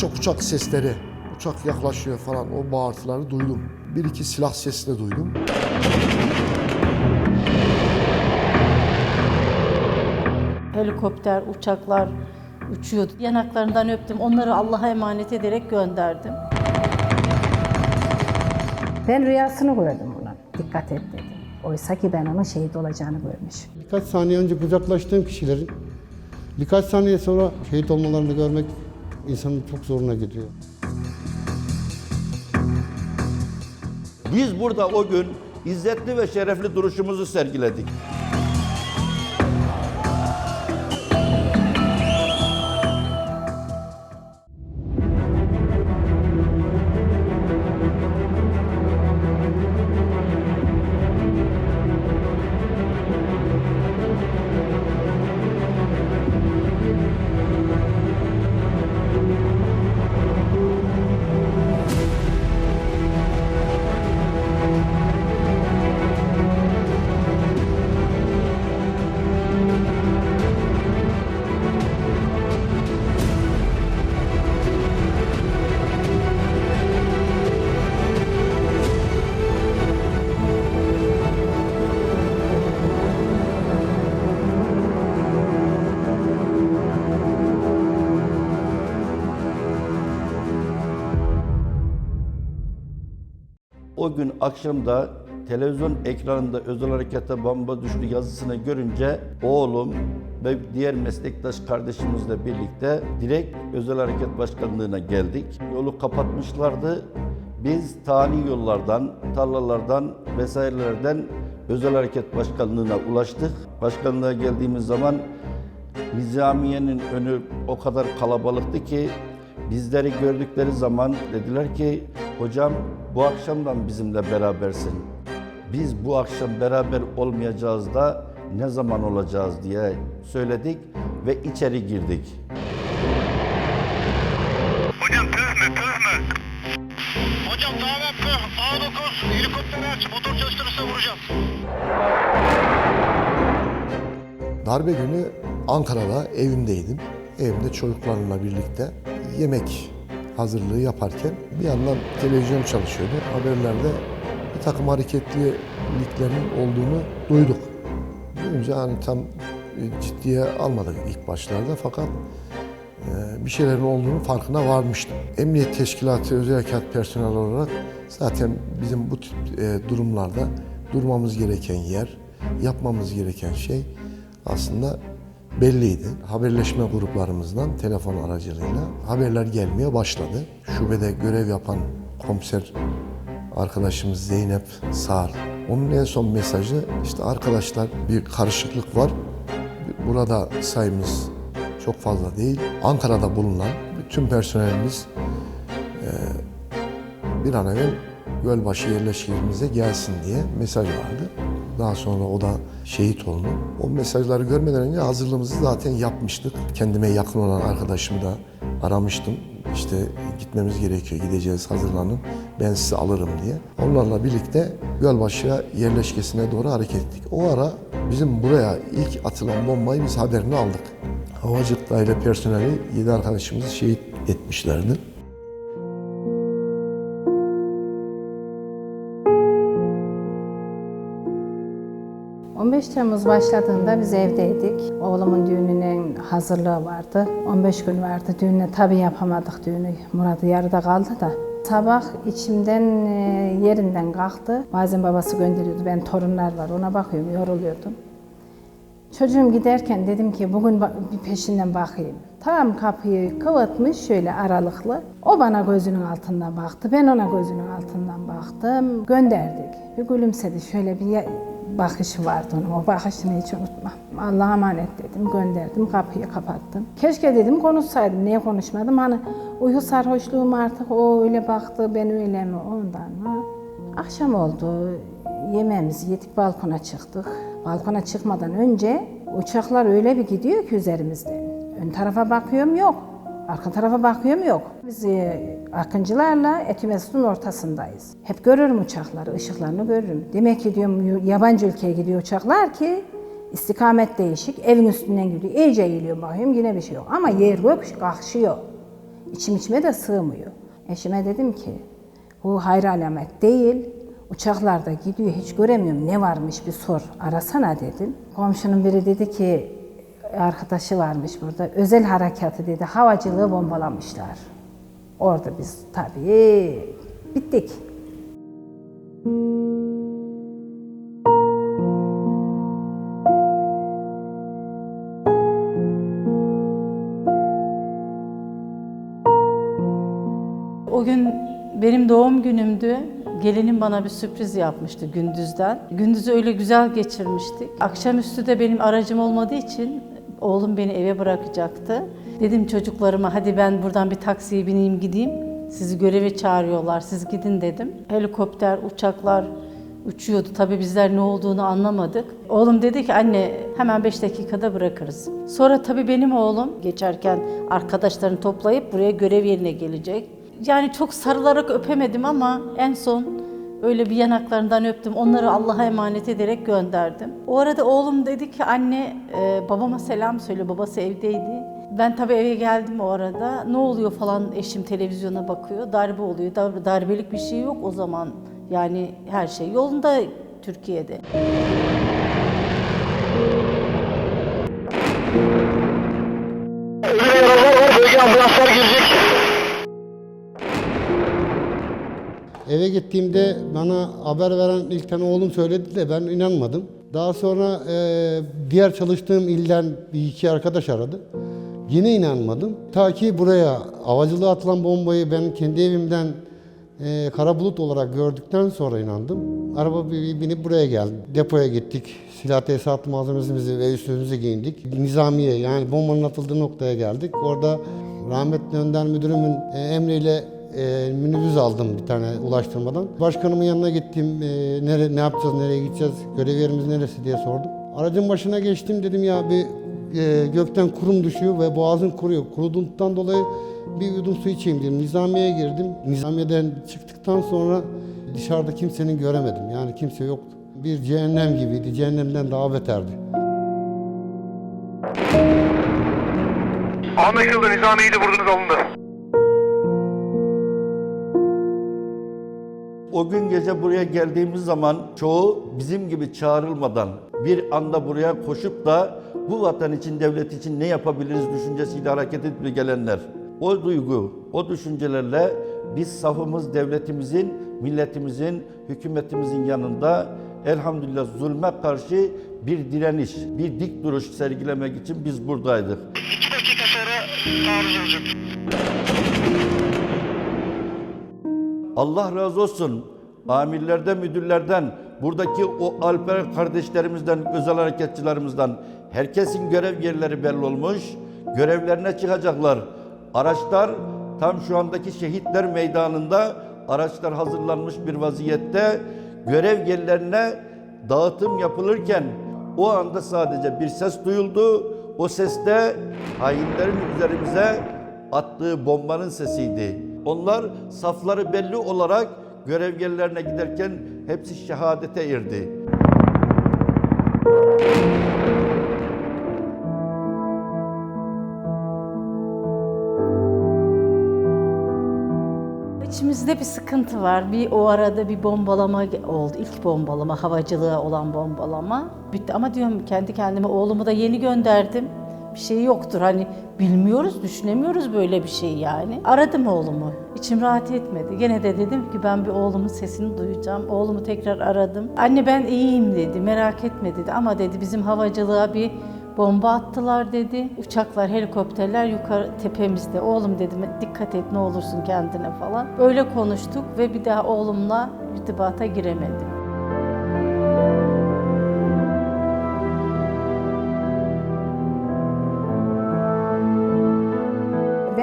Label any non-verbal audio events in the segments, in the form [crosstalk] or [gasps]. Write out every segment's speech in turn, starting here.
uçak uçak sesleri, uçak yaklaşıyor falan o bağırtıları duydum. Bir iki silah sesi de duydum. Helikopter, uçaklar uçuyordu. Yanaklarından öptüm. Onları Allah'a emanet ederek gönderdim. Ben rüyasını gördüm bunun. Dikkat et dedim. Oysa ki ben onun şehit olacağını görmüşüm. Birkaç saniye önce kucaklaştığım kişilerin birkaç saniye sonra şehit olmalarını görmek insanın çok zoruna gidiyor. Biz burada o gün izzetli ve şerefli duruşumuzu sergiledik. O gün akşamda televizyon ekranında özel harekete bomba düştü yazısını görünce oğlum ve diğer meslektaş kardeşimizle birlikte direkt özel hareket başkanlığına geldik. Yolu kapatmışlardı. Biz tali yollardan, tarlalardan vesairelerden özel hareket başkanlığına ulaştık. Başkanlığa geldiğimiz zaman Nizamiye'nin önü o kadar kalabalıktı ki bizleri gördükleri zaman dediler ki hocam bu akşamdan bizimle berabersin. Biz bu akşam beraber olmayacağız da ne zaman olacağız diye söyledik ve içeri girdik. Hocam püf mü püf mü? Hocam tamamen püf. A9 helikopteri aç. Motor çalıştırırsa vuracağım. Darbe günü Ankara'da evimdeydim. Evimde çocuklarımla birlikte yemek hazırlığı yaparken bir yandan televizyon çalışıyordu. Haberlerde bir takım hareketliliklerin olduğunu duyduk. Duyunca hani tam e, ciddiye almadık ilk başlarda fakat e, bir şeylerin olduğunu farkına varmıştım. Emniyet Teşkilatı özel harekat personeli olarak zaten bizim bu tip e, durumlarda durmamız gereken yer, yapmamız gereken şey aslında belliydi. Haberleşme gruplarımızdan telefon aracılığıyla haberler gelmeye başladı. Şubede görev yapan komiser arkadaşımız Zeynep Sağır. Onun en son mesajı işte arkadaşlar bir karışıklık var. Burada sayımız çok fazla değil. Ankara'da bulunan bütün personelimiz bir an evvel Gölbaşı yerleşkemize gelsin diye mesaj vardı. Daha sonra o da şehit oldu. O mesajları görmeden önce hazırlığımızı zaten yapmıştık. Kendime yakın olan arkadaşımı da aramıştım. İşte gitmemiz gerekiyor, gideceğiz hazırlanın, ben sizi alırım diye. Onlarla birlikte Gölbaşı yerleşkesine doğru hareket ettik. O ara bizim buraya ilk atılan bombayı biz haberini aldık. Havacılık daire personeli 7 arkadaşımızı şehit etmişlerdi. 15 Temmuz başladığında biz evdeydik. Oğlumun düğününün hazırlığı vardı. 15 gün vardı düğünü. Tabii yapamadık düğünü. Murat'ı yarıda kaldı da. Sabah içimden e, yerinden kalktı. Bazen babası gönderiyordu. Ben torunlar var ona bakıyorum yoruluyordum. Çocuğum giderken dedim ki bugün bir peşinden bakayım. Tam kapıyı kıvıtmış şöyle aralıklı. O bana gözünün altından baktı. Ben ona gözünün altından baktım. Gönderdik. Bir gülümsedi. Şöyle bir bakışı vardı onun. O bakışını hiç unutmam. Allah'a emanet dedim. Gönderdim. Kapıyı kapattım. Keşke dedim konuşsaydım. Niye konuşmadım? Hani uyku sarhoşluğum artık o öyle baktı. Ben öyle mi? Ondan mı? Akşam oldu. Yemeğimizi yedik balkona çıktık. Balkona çıkmadan önce uçaklar öyle bir gidiyor ki üzerimizde. Ön tarafa bakıyorum yok. Arka tarafa bakıyorum yok. Biz e, akıncılarla Etimesut'un ortasındayız. Hep görürüm uçakları, ışıklarını görürüm. Demek ki diyorum yabancı ülkeye gidiyor uçaklar ki istikamet değişik. Evin üstünden gidiyor. İyice eğiliyor bakıyorum yine bir şey yok. Ama yer gök kalkışıyor. İçim içime de sığmıyor. Eşime dedim ki bu hayır alamet değil. Uçaklarda gidiyor hiç göremiyorum ne varmış bir sor arasana dedim. Komşunun biri dedi ki arkadaşı varmış burada özel harekatı dedi havacılığı bombalamışlar. Orada biz tabii bittik. O gün benim doğum günümdü. Gelinim bana bir sürpriz yapmıştı gündüzden. Gündüzü öyle güzel geçirmiştik. Akşamüstü de benim aracım olmadığı için oğlum beni eve bırakacaktı. Dedim çocuklarıma hadi ben buradan bir taksiye bineyim gideyim. Sizi göreve çağırıyorlar, siz gidin dedim. Helikopter, uçaklar uçuyordu. Tabii bizler ne olduğunu anlamadık. Oğlum dedi ki anne hemen 5 dakikada bırakırız. Sonra tabii benim oğlum geçerken arkadaşlarını toplayıp buraya görev yerine gelecek. Yani çok sarılarak öpemedim ama en son öyle bir yanaklarından öptüm. Onları Allah'a emanet ederek gönderdim. O arada oğlum dedi ki anne e, babama selam söyle. Babası evdeydi. Ben tabii eve geldim o arada. Ne oluyor falan eşim televizyona bakıyor. Darbe oluyor. Dar- darbelik bir şey yok o zaman. Yani her şey yolunda Türkiye'de. Eve gittiğimde bana haber veren ilk tane oğlum söyledi de ben inanmadım. Daha sonra e, diğer çalıştığım ilden bir iki arkadaş aradı. Yine inanmadım. Ta ki buraya havacılığa atılan bombayı ben kendi evimden e, kara bulut olarak gördükten sonra inandım. Araba binip buraya geldim. Depoya gittik. Silah tesisat malzememizi ve üstümüzü giyindik. Nizamiye yani bombanın atıldığı noktaya geldik. Orada rahmetli Önder Müdürümün e, emriyle e, minibüs aldım bir tane ulaştırmadan. Başkanımın yanına gittim. E, nere, ne yapacağız, nereye gideceğiz, görev yerimiz neresi diye sordum. Aracın başına geçtim dedim ya bir e, gökten kurum düşüyor ve boğazım kuruyor. Kuruduktan dolayı bir yudum su içeyim dedim. Nizamiye'ye girdim. Nizamiye'den çıktıktan sonra dışarıda kimsenin göremedim. Yani kimse yoktu. Bir cehennem gibiydi. Cehennemden daha beterdi. Anlaşıldı. Nizamiye'yi de vurdunuz alındı. O gün gece buraya geldiğimiz zaman çoğu bizim gibi çağrılmadan bir anda buraya koşup da bu vatan için, devlet için ne yapabiliriz düşüncesiyle hareket edip gelenler. O duygu, o düşüncelerle biz safımız devletimizin, milletimizin, hükümetimizin yanında elhamdülillah zulme karşı bir direniş, bir dik duruş sergilemek için biz buradaydık. İki dakika sonra olacak. Allah razı olsun. Amirlerden, müdürlerden, buradaki o alper kardeşlerimizden, özel harekatçılarımızdan herkesin görev yerleri belli olmuş. Görevlerine çıkacaklar. Araçlar tam şu andaki şehitler meydanında araçlar hazırlanmış bir vaziyette görev yerlerine dağıtım yapılırken o anda sadece bir ses duyuldu. O ses de hainlerin üzerimize attığı bombanın sesiydi. Onlar safları belli olarak görev yerlerine giderken hepsi şehadete erdi. İçimizde bir sıkıntı var. Bir o arada bir bombalama oldu. İlk bombalama, havacılığa olan bombalama. Bitti ama diyorum kendi kendime oğlumu da yeni gönderdim. Bir şey yoktur hani bilmiyoruz, düşünemiyoruz böyle bir şey yani. Aradım oğlumu. İçim rahat etmedi. Gene de dedim ki ben bir oğlumun sesini duyacağım. Oğlumu tekrar aradım. Anne ben iyiyim dedi, merak etme dedi. Ama dedi bizim havacılığa bir Bomba attılar dedi. Uçaklar, helikopterler yukarı tepemizde. Oğlum dedim dikkat et ne olursun kendine falan. Öyle konuştuk ve bir daha oğlumla irtibata giremedim.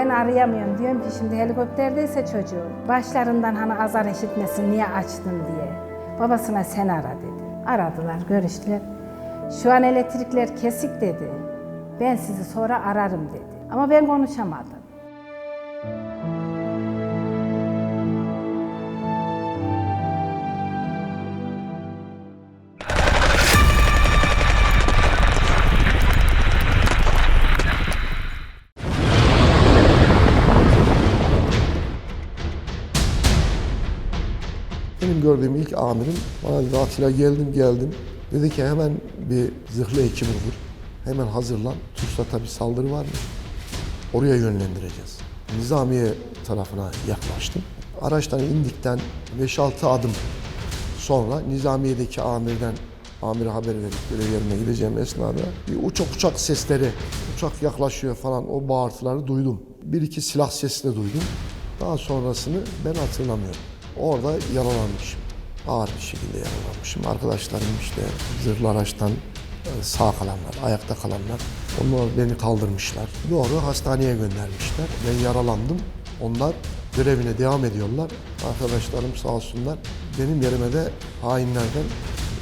Ben arayamıyorum. Diyorum ki şimdi helikopterdeyse çocuğum. Başlarından hani azar işitmesin niye açtın diye. Babasına sen ara dedi. Aradılar, görüştüler. Şu an elektrikler kesik dedi. Ben sizi sonra ararım dedi. Ama ben konuşamadım. Gördüğüm ilk amirim bana dedi Atilla geldim geldim. Dedi ki hemen bir zırhlı ekip olur. Hemen hazırlan. TUSAT'a bir saldırı var mı? Oraya yönlendireceğiz. Nizamiye tarafına yaklaştım. Araçtan indikten 5-6 adım sonra Nizamiye'deki amirden amire haber verip görev yerine gideceğim esnada bir uçak uçak sesleri, uçak yaklaşıyor falan o bağırtıları duydum. Bir iki silah sesi de duydum. Daha sonrasını ben hatırlamıyorum. Orada yaralanmışım. Ağır bir şekilde yaralanmışım. Arkadaşlarım işte zırhlı araçtan e, sağ kalanlar, ayakta kalanlar. Onlar beni kaldırmışlar. Doğru hastaneye göndermişler. Ben yaralandım. Onlar görevine devam ediyorlar. Arkadaşlarım sağ olsunlar. Benim yerime de hainlerden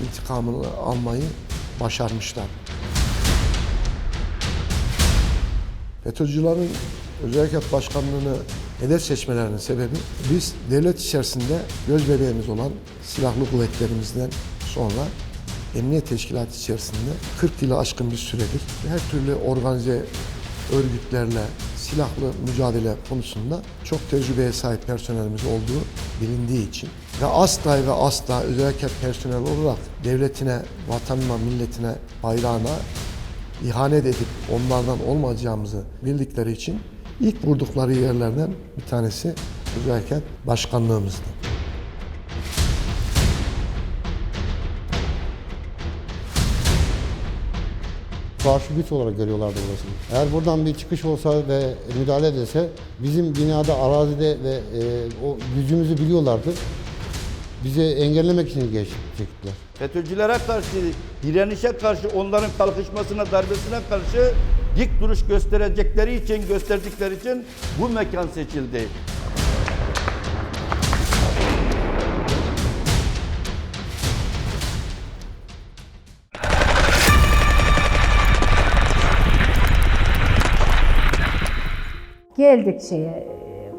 intikamını almayı başarmışlar. FETÖ'cülerin özel harekat başkanlığını hedef seçmelerinin sebebi biz devlet içerisinde göz bebeğimiz olan silahlı kuvvetlerimizden sonra emniyet teşkilatı içerisinde 40 yılı aşkın bir süredir her türlü organize örgütlerle silahlı mücadele konusunda çok tecrübeye sahip personelimiz olduğu bilindiği için ve asla ve asla özel harekat personeli olarak devletine, vatanına, milletine, bayrağına ihanet edip onlardan olmayacağımızı bildikleri için ilk vurdukları yerlerden bir tanesi özel harekat başkanlığımızdı. karşı güç olarak görüyorlardı burasını. Eğer buradan bir çıkış olsa ve müdahale edilse bizim binada, arazide ve e, o gücümüzü biliyorlardı. Bizi engellemek için geçecektiler. FETÖ'cülere karşı, direnişe karşı, onların kalkışmasına, darbesine karşı dik duruş gösterecekleri için, gösterdikleri için bu mekan seçildi. Geldik şeye,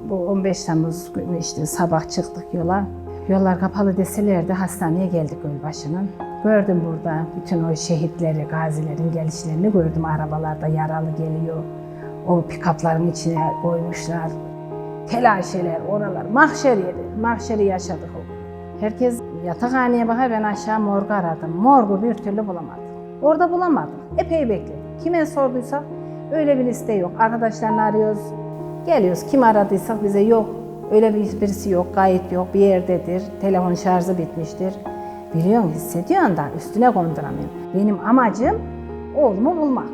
bu 15 Temmuz günü işte sabah çıktık yola. Yollar kapalı deselerdi hastaneye geldik Gölbaşı'nın. Gördüm burada bütün o şehitleri, gazilerin gelişlerini gördüm. Arabalarda yaralı geliyor. O pikapların içine koymuşlar. Telaşeler, oralar. Mahşer yeri. Mahşeri yaşadık o. Herkes yatakhaneye bakar, ben aşağı morgu aradım. Morgu bir türlü bulamadım. Orada bulamadım. Epey bekledim. Kime sorduysak öyle bir liste yok. Arkadaşlarını arıyoruz. Geliyoruz. Kim aradıysak bize yok. Öyle bir birisi yok, gayet yok, bir yerdedir. Telefon şarjı bitmiştir. Biliyorsun, hissediyorsun da üstüne konduramıyorum. Benim amacım oğlumu bulmak.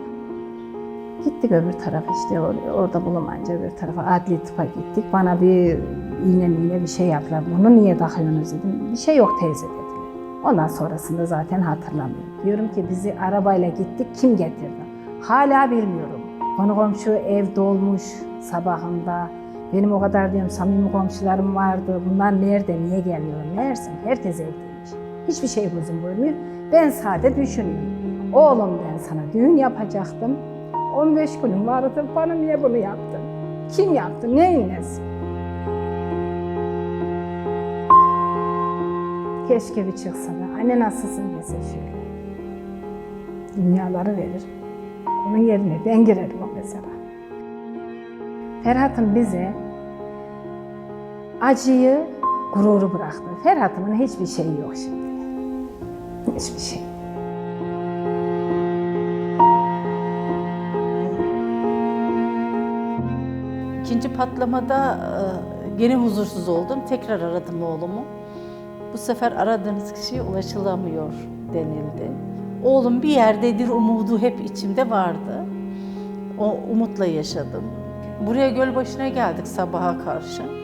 Gittik öbür tarafa işte or- orada bulamayınca öbür tarafa adli tıpa gittik. Bana bir iğne iğne bir şey yaptılar. Bunu niye takıyorsunuz dedim. Bir şey yok teyze dediler. Ondan sonrasında zaten hatırlamıyorum. Diyorum ki bizi arabayla gittik kim getirdi? Hala bilmiyorum. Konu komşu ev dolmuş sabahında. Benim o kadar diyorum samimi komşularım vardı. Bunlar nerede, niye gelmiyor? Meğersem herkes evdeymiş. Hiçbir şey gözüm görmüyor. Ben sade düşünüyorum. Oğlum ben sana düğün yapacaktım. 15 günüm vardı. Bana niye bunu yaptın? Kim yaptı? Neyin nesi? Keşke bir çıksa. Anne nasılsın dese şöyle. Dünyaları verir. Onun yerine ben girerim o mesela. Ferhat'ın bize acıyı, gururu bıraktı. Ferhat'ın hiçbir şeyi yok şimdi. Hiçbir şey. İkinci patlamada e, gene huzursuz oldum. Tekrar aradım oğlumu. Bu sefer aradığınız kişiye ulaşılamıyor denildi. Oğlum bir yerdedir umudu hep içimde vardı. O umutla yaşadım. Buraya Gölbaşı'na geldik sabaha karşı.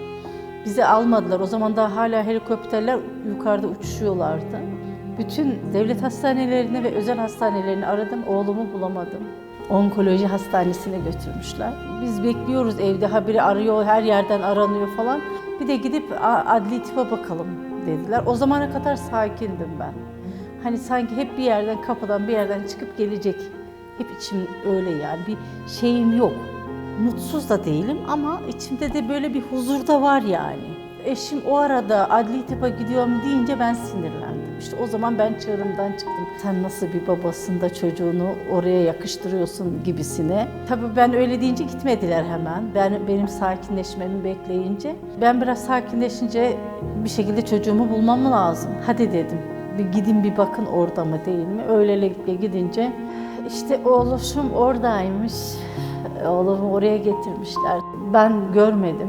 Bizi almadılar. O zaman daha hala helikopterler yukarıda uçuşuyorlardı. Bütün devlet hastanelerini ve özel hastanelerini aradım. Oğlumu bulamadım. Onkoloji hastanesine götürmüşler. Biz bekliyoruz evde haberi arıyor, her yerden aranıyor falan. Bir de gidip adli tıpa bakalım dediler. O zamana kadar sakindim ben. Hani sanki hep bir yerden kapıdan bir yerden çıkıp gelecek. Hep içim öyle yani bir şeyim yok. Mutsuz da değilim ama içimde de böyle bir huzur da var yani. Eşim o arada adli tıpa gidiyorum deyince ben sinirlendim. İşte o zaman ben çığırımdan çıktım. Sen nasıl bir babasın da çocuğunu oraya yakıştırıyorsun gibisine. Tabii ben öyle deyince gitmediler hemen. Ben benim sakinleşmemi bekleyince. Ben biraz sakinleşince bir şekilde çocuğumu bulmam lazım. Hadi dedim. Bir gidin bir bakın orada mı değil mi? Öylelikle gidince işte oğluşum oradaymış. Oğlumu oraya getirmişler. Ben görmedim.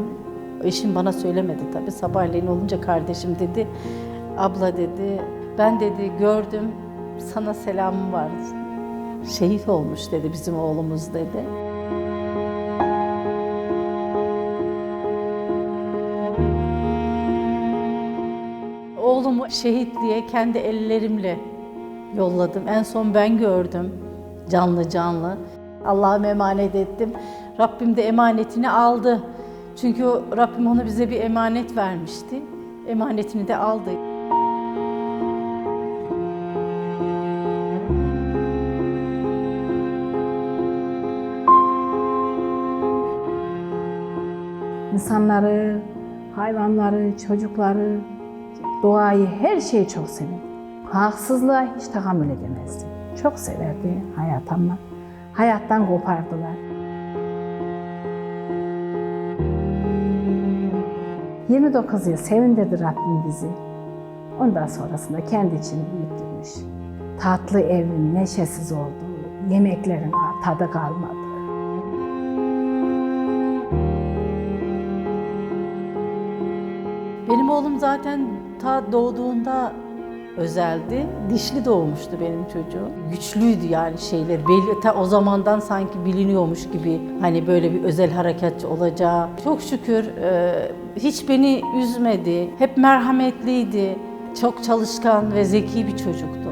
Eşim bana söylemedi tabii. Sabahleyin olunca kardeşim dedi. Abla dedi. Ben dedi gördüm. Sana selamım var. Şehit olmuş dedi bizim oğlumuz dedi. Oğlumu şehitliğe kendi ellerimle yolladım. En son ben gördüm canlı canlı. Allah'ıma emanet ettim. Rabbim de emanetini aldı. Çünkü Rabbim onu bize bir emanet vermişti. Emanetini de aldı. İnsanları, hayvanları, çocukları, doğayı, her şeyi çok severdi. Haksızlığa hiç tahammül edemezdi. Çok severdi hayat ama hayattan kopardılar. ...29 yıl sevindirdi Rabbim bizi. Ondan sonrasında kendi içini büyüttürmüş. Tatlı evin neşesiz oldu. Yemeklerin tadı kalmadı. Benim oğlum zaten ta doğduğunda özeldi. Dişli doğmuştu benim çocuğum. Güçlüydü yani şeyler. Belli, ta o zamandan sanki biliniyormuş gibi hani böyle bir özel harekatçı olacağı. Çok şükür e, hiç beni üzmedi. Hep merhametliydi. Çok çalışkan ve zeki bir çocuktu.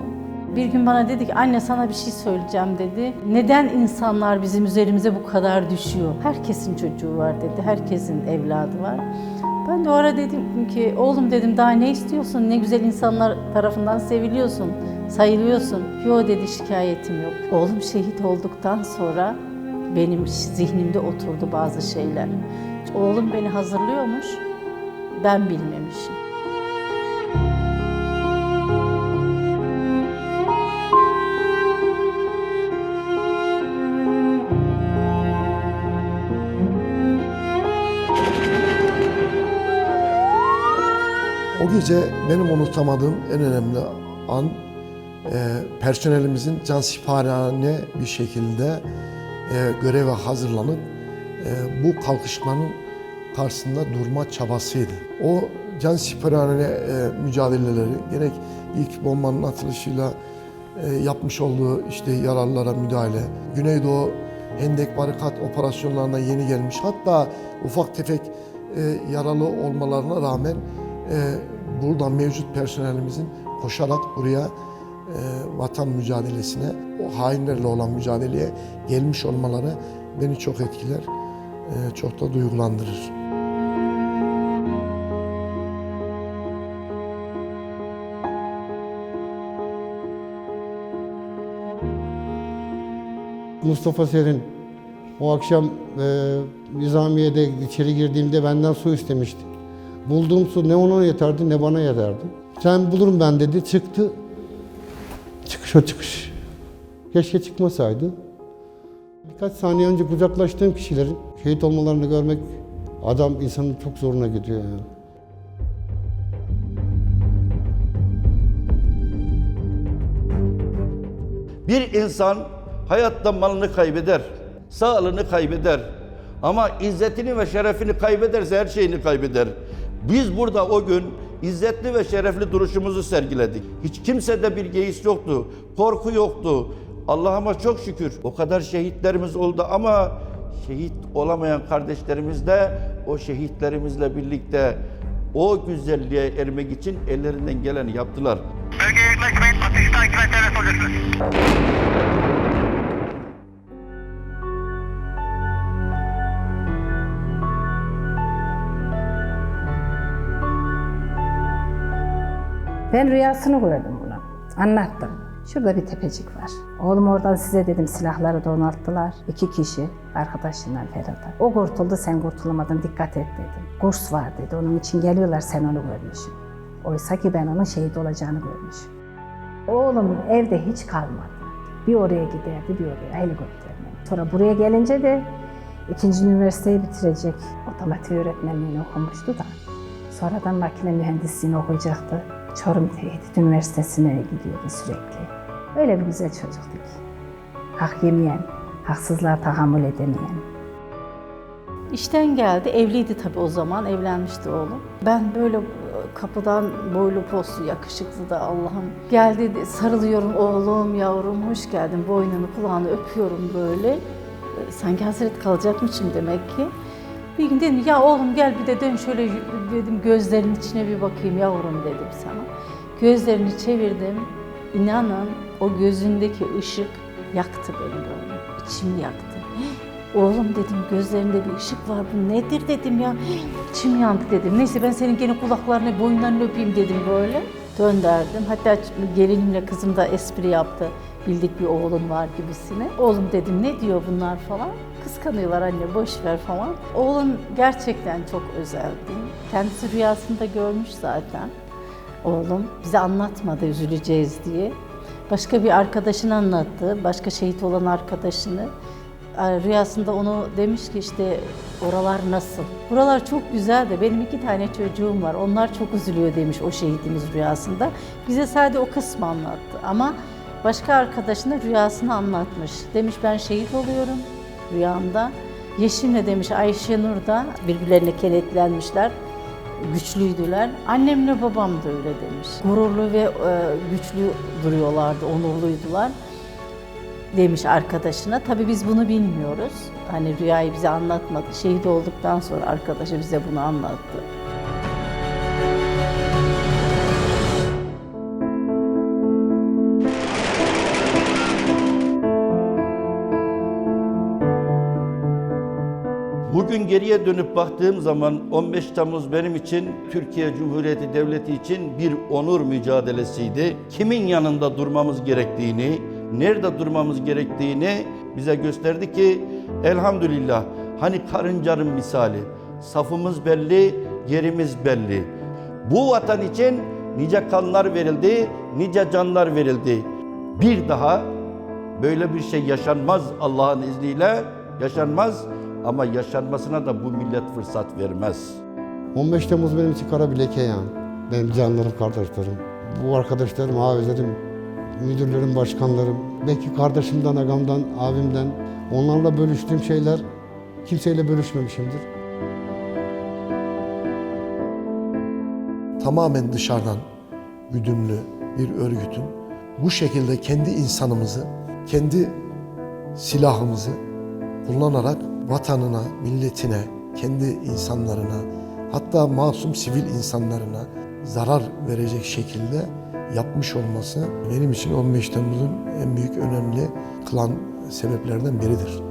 Bir gün bana dedi ki anne sana bir şey söyleyeceğim dedi. Neden insanlar bizim üzerimize bu kadar düşüyor? Herkesin çocuğu var dedi. Herkesin evladı var. Ben de o ara dedim ki oğlum dedim daha ne istiyorsun? Ne güzel insanlar tarafından seviliyorsun, sayılıyorsun. Yo dedi şikayetim yok. Oğlum şehit olduktan sonra benim zihnimde oturdu bazı şeyler. Oğlum beni hazırlıyormuş, ben bilmemişim. Gece benim unutamadığım en önemli an e, personelimizin cansiphanane bir şekilde e, göreve hazırlanıp e, bu kalkışmanın karşısında durma çabasıydı. O cansiphanane e, mücadeleleri gerek ilk bombanın atılışıyla e, yapmış olduğu işte yaralılara müdahale, Güneydoğu Hendek Barikat operasyonlarına yeni gelmiş hatta ufak tefek e, yaralı olmalarına rağmen e, burada mevcut personelimizin koşarak buraya e, vatan mücadelesine, o hainlerle olan mücadeleye gelmiş olmaları beni çok etkiler, e, çok da duygulandırır. Mustafa Serin o akşam e, Nizamiye'de içeri girdiğimde benden su istemişti. Bulduğum su ne ona yeterdi ne bana yeterdi. Sen bulurum ben dedi. Çıktı. Çıkış o çıkış. Keşke çıkmasaydı. Birkaç saniye önce kucaklaştığım kişilerin şehit olmalarını görmek adam insanın çok zoruna gidiyor yani. Bir insan hayatta malını kaybeder, sağlığını kaybeder. Ama izzetini ve şerefini kaybederse her şeyini kaybeder. Biz burada o gün izzetli ve şerefli duruşumuzu sergiledik. Hiç kimsede bir geyiş yoktu, korku yoktu. Allah'ıma çok şükür o kadar şehitlerimiz oldu ama şehit olamayan kardeşlerimiz de o şehitlerimizle birlikte o güzelliğe ermek için ellerinden geleni yaptılar. Bölgeye yaklaşmayın. Atış takip et olacaksınız. Ben rüyasını gördüm bunu. Anlattım. Şurada bir tepecik var. Oğlum oradan size dedim silahları donattılar. İki kişi arkadaşından Ferhat'a. O kurtuldu sen kurtulamadın dikkat et dedim. Kurs var dedi onun için geliyorlar sen onu görmüşsün. Oysa ki ben onun şehit olacağını görmüşüm. Oğlum evde hiç kalmadı. Bir oraya giderdi, bir oraya helikopterle. Sonra buraya gelince de ikinci üniversiteyi bitirecek. Otomotiv öğretmenliğini okumuştu da. Sonradan makine mühendisliğini okuyacaktı. Çorum Tehdit Üniversitesi'ne gidiyordu sürekli. Öyle bir güzel çocuktu ki. Hak yemeyen, haksızlığa tahammül edemeyen. İşten geldi, evliydi tabii o zaman, evlenmişti oğlum. Ben böyle e, kapıdan boylu poslu, yakışıklı da Allah'ım. Geldi, sarılıyorum oğlum, yavrum, hoş geldin. Boynunu, kulağını öpüyorum böyle. E, Sanki hasret kalacakmışım demek ki. Bir gün dedim ya oğlum gel bir de şöyle dedim gözlerinin içine bir bakayım yavrum dedim sana. Gözlerini çevirdim. İnanın o gözündeki ışık yaktı beni böyle. İçimi yaktı. [gasps] Oğlum dedim gözlerinde bir ışık var bu nedir dedim ya. [gasps] İçim yandı dedim. Neyse ben senin gene kulaklarını boyunlarını öpeyim dedim böyle. Dönderdim. Hatta gelinimle kızım da espri yaptı. Bildik bir oğlun var gibisine. Oğlum dedim ne diyor bunlar falan. Kıskanıyorlar anne boş ver falan. Oğlum gerçekten çok özeldi. Kendisi rüyasında görmüş zaten. Oğlum bize anlatmadı üzüleceğiz diye. Başka bir arkadaşını anlattı. Başka şehit olan arkadaşını. Rüyasında onu demiş ki işte oralar nasıl? Buralar çok güzel de benim iki tane çocuğum var. Onlar çok üzülüyor demiş o şehidimiz rüyasında. Bize sadece o kısmı anlattı. Ama başka arkadaşına rüyasını anlatmış. Demiş ben şehit oluyorum rüyamda. Yeşim'le demiş Ayşe Nur da birbirlerine kenetlenmişler güçlüydüler. Annemle babam da öyle demiş. Gururlu ve e, güçlü duruyorlardı, onurluydular demiş arkadaşına. Tabii biz bunu bilmiyoruz. Hani rüyayı bize anlatmadı. Şehit olduktan sonra arkadaşı bize bunu anlattı. Bugün geriye dönüp baktığım zaman 15 Temmuz benim için Türkiye Cumhuriyeti Devleti için bir onur mücadelesiydi. Kimin yanında durmamız gerektiğini, nerede durmamız gerektiğini bize gösterdi ki elhamdülillah hani karıncarın misali safımız belli, yerimiz belli. Bu vatan için nice kanlar verildi, nice canlar verildi. Bir daha böyle bir şey yaşanmaz Allah'ın izniyle yaşanmaz ama yaşanmasına da bu millet fırsat vermez. 15 Temmuz benim için kara bir leke yani. Benim canlarım, kardeşlerim. Bu arkadaşlarım, abilerim, müdürlerim, başkanlarım. Belki kardeşimden, agamdan, abimden. Onlarla bölüştüğüm şeyler kimseyle bölüşmemişimdir. tamamen dışarıdan güdümlü bir örgütün bu şekilde kendi insanımızı, kendi silahımızı kullanarak vatanına, milletine, kendi insanlarına, hatta masum sivil insanlarına zarar verecek şekilde yapmış olması benim için 15 Temmuz'un en büyük önemli kılan sebeplerden biridir.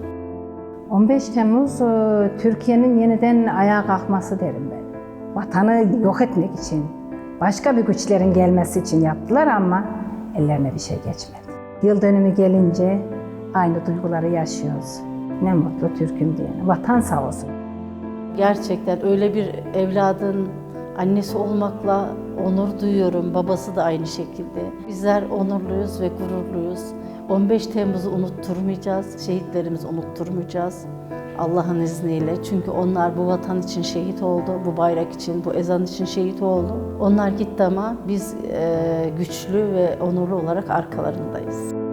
15 Temmuz e, Türkiye'nin yeniden ayağa kalkması derim ben. Vatanı yok etmek için, başka bir güçlerin gelmesi için yaptılar ama ellerine bir şey geçmedi. Yıl dönümü gelince aynı duyguları yaşıyoruz. Ne mutlu Türk'üm diyene. Vatan sağ olsun. Gerçekten öyle bir evladın annesi olmakla onur duyuyorum. Babası da aynı şekilde. Bizler onurluyuz ve gururluyuz. 15 Temmuz'u unutturmayacağız. Şehitlerimizi unutturmayacağız. Allah'ın izniyle. Çünkü onlar bu vatan için şehit oldu. Bu bayrak için, bu ezan için şehit oldu. Onlar gitti ama biz eee, güçlü ve onurlu olarak arkalarındayız.